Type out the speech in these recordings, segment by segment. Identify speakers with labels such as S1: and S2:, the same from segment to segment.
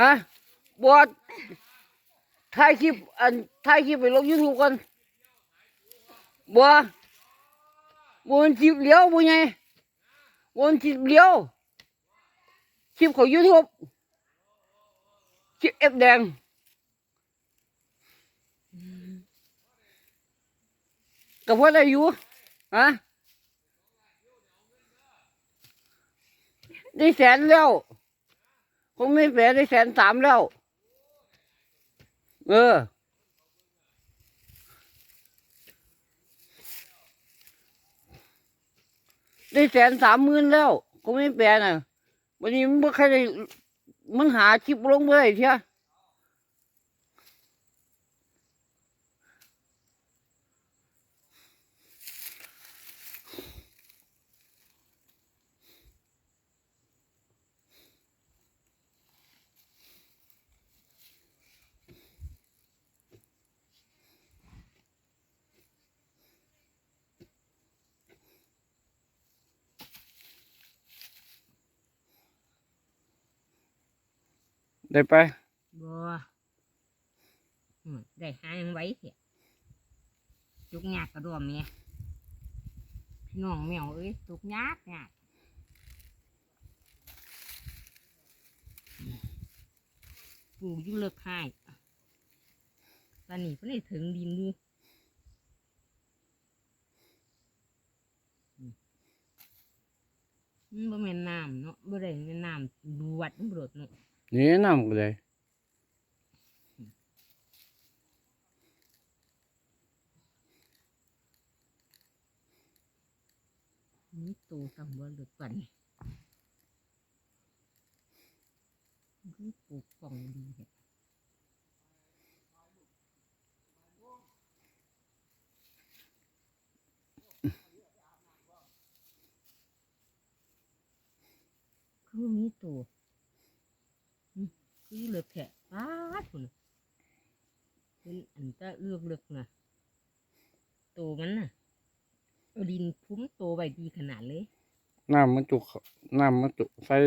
S1: ฮะบอดถ่ายคลิปอันถ่ายคลิปไปลงยูทูบก่อนบัวบัวมันคลิปเลี้ยวบัวไงบัวมันคลิปเลี้ยวคลิปของยูทูบคลิปเอฟแดงกับพ่อได้อยู่ฮะได้แสนแล้ว งไม่แผลได้แสนสามแล้ว เออ ได้แสนสามหมื่นแล้วคงไม่แฝงน่ะ วันนี้มันบ่ใครได้มันหาชิปลงเมื่อไหร่เชีย ได้ไป
S2: บ่อืมได้หายังไว้เสียจุกยากกระดวมเนี่ยพี่น้องแมวเอ้ยจุกยากยากปลูกอยู่เลิกให้ตอนนี้เพิ่นได้ถึงดินดูมันบ่แม่นน้ำเนาะบ่ได้แม่นน้ำดูวัดมันโดดเนาะ
S1: นี่นำก็เลย
S2: นี่โตตั้งบ่เลือกกันนี่ปลูกกล่องดีแท้คือมีตัวอืมคื อเลือกแค่ป้าถุนน่ะเป็นอันตะเลือกเลือกนะโตมันน่ะดินพุ้มโตไวดีขนาดเลย
S1: น้ำมันจุกน้ำมันจุกใส่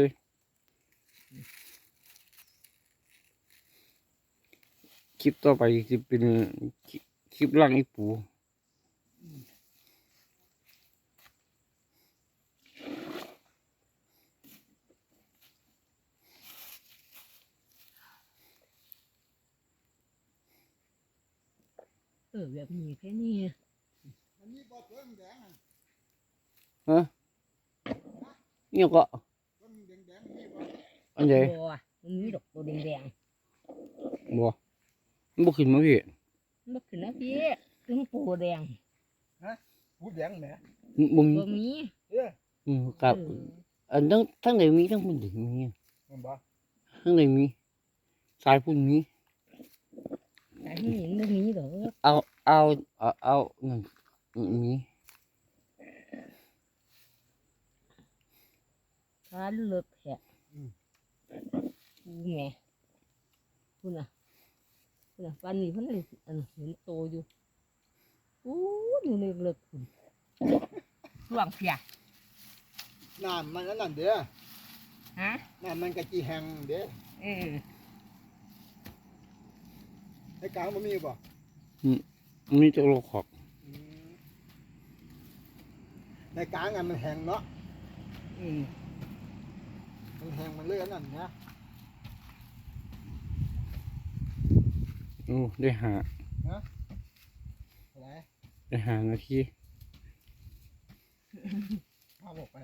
S1: คลิปต่อไปจะเป็นคลิปล่างอีปู
S2: ออแบบนี้แค่นี้
S1: ฮะนี่ก็อันใด
S2: บัวมันมีดอกตัวแดง
S1: บ่มันบ่ขึ้นมาพี่
S2: ๆมันบ่ขึ้นนะพี่ถึงปูแดง
S3: พูดแดงแหม
S1: บ่มี
S2: บ่มี
S3: เอ้ย
S1: อืมครับ
S2: เออ
S1: อันทั้งทั้งไหนมีทั้งพุ่นถึงมี
S3: มันบ่
S1: ทั้งไหนมีสายพุ่นมี
S2: แต่ที่นี่มันบ่มีดอก
S1: เอาเอาเอาเอานั่นมี
S2: ทานเลิกแหะปูแหม่คุณน่ะคุณน่ะปันนี้เพิ่นเลยอันเห็นโตอยู่อู้อยู่ในเลิกคุณช่วงเพีย
S3: น้ำมันนั่นเด้อ
S2: ฮะ
S3: น้ำมันกะจีแห้งเด้อ
S2: เออ
S3: ในกลางมันมีบ่
S1: มีแตัวโลขอบ
S3: อืมในกลางอันมันแห้งเนาะ
S2: เออ
S3: มันแห้งมันเลื่อนนั่นนะ
S1: โอ้ได้หา
S3: อะไร
S1: ได้หานาที
S3: พาบอกไป